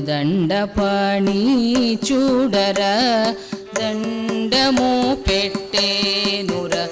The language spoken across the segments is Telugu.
దండపాణి చూడరా దండము పెట్టేనురా.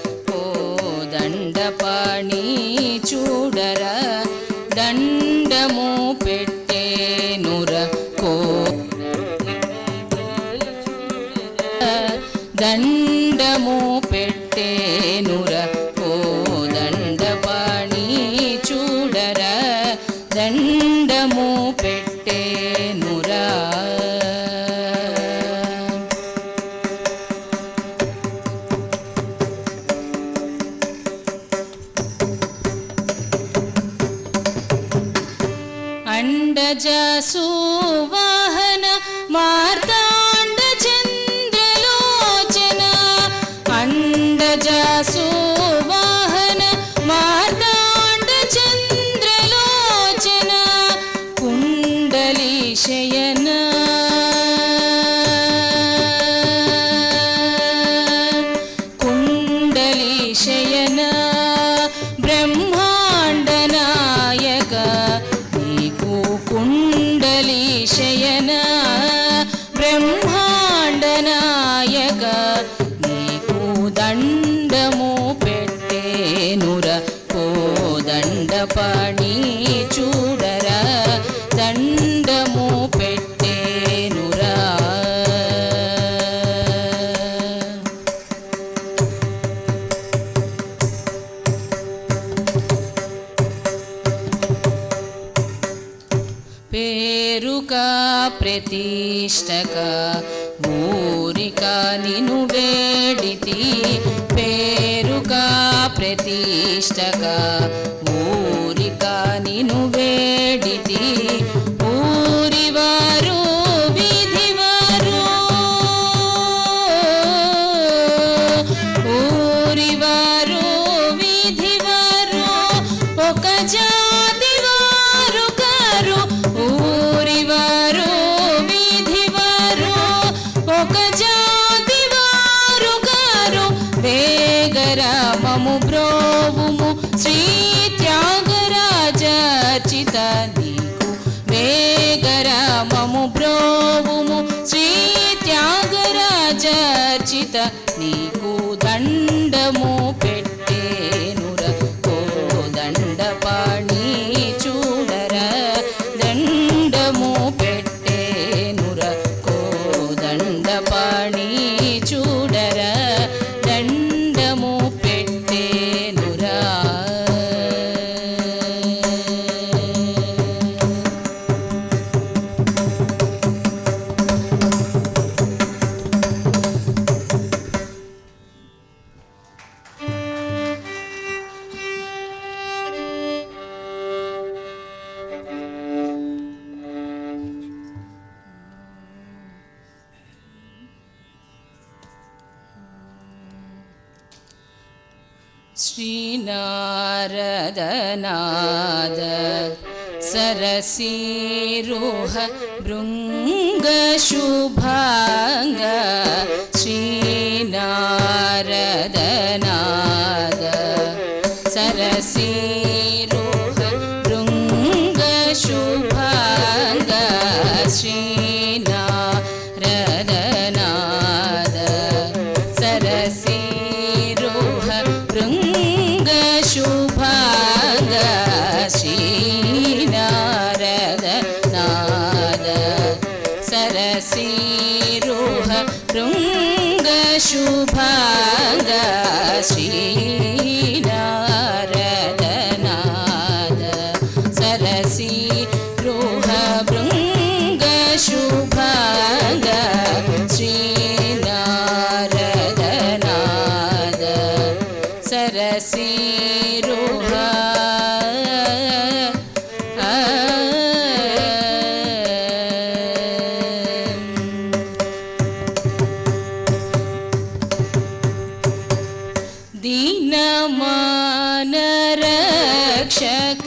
सुवाहन मर्दाण्ड चन्द्र लोचना अण्डजासुवाहन मर्दाण्ड चन्द्र लोचन कुण्डली ब्रह्म పేరుక ప్రతిష్టక ఊరిక నిను వేడితి. పేరుక ప్రతిష్టక ఊరిక నిను వేడితి. బ్రోవుము శ్రీ త్యాగరాజర్చిత నీకు దండము పెట్టి நாத சரசீரோஹ பிருங்க சுபாங்க ஸ்ரீநாரதநாத சரசீ शुभाङ्गी दीनमानरक्षक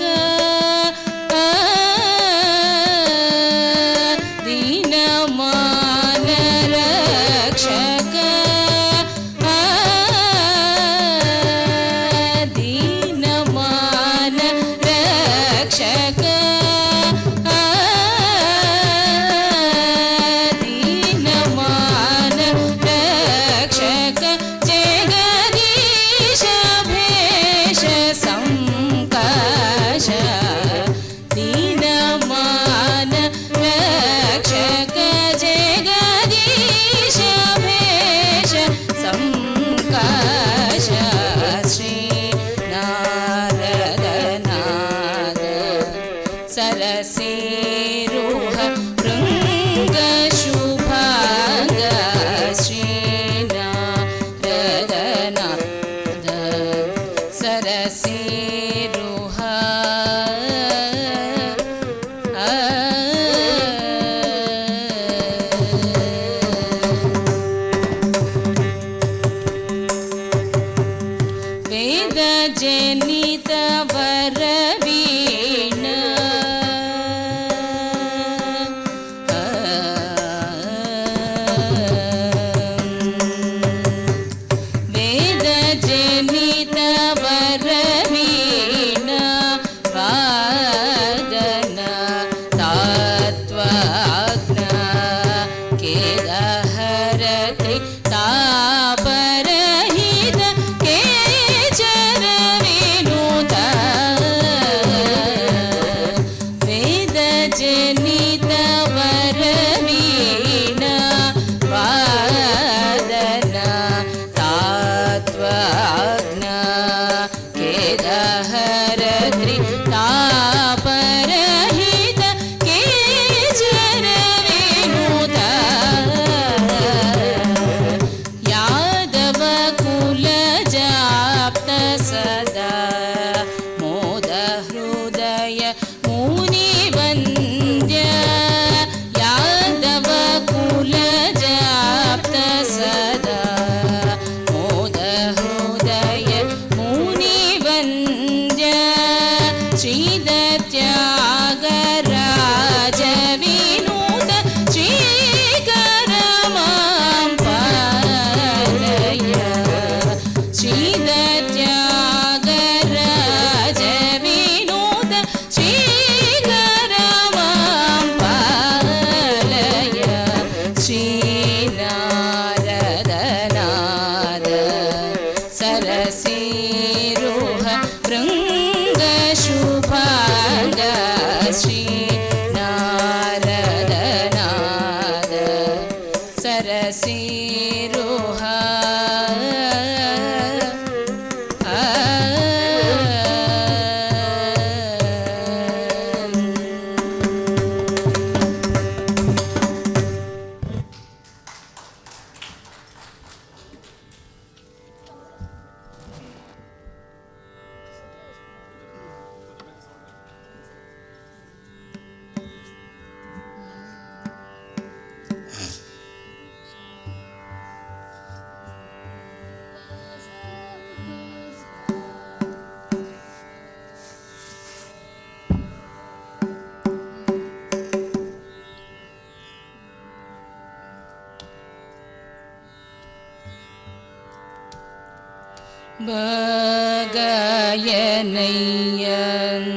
பகயனையன்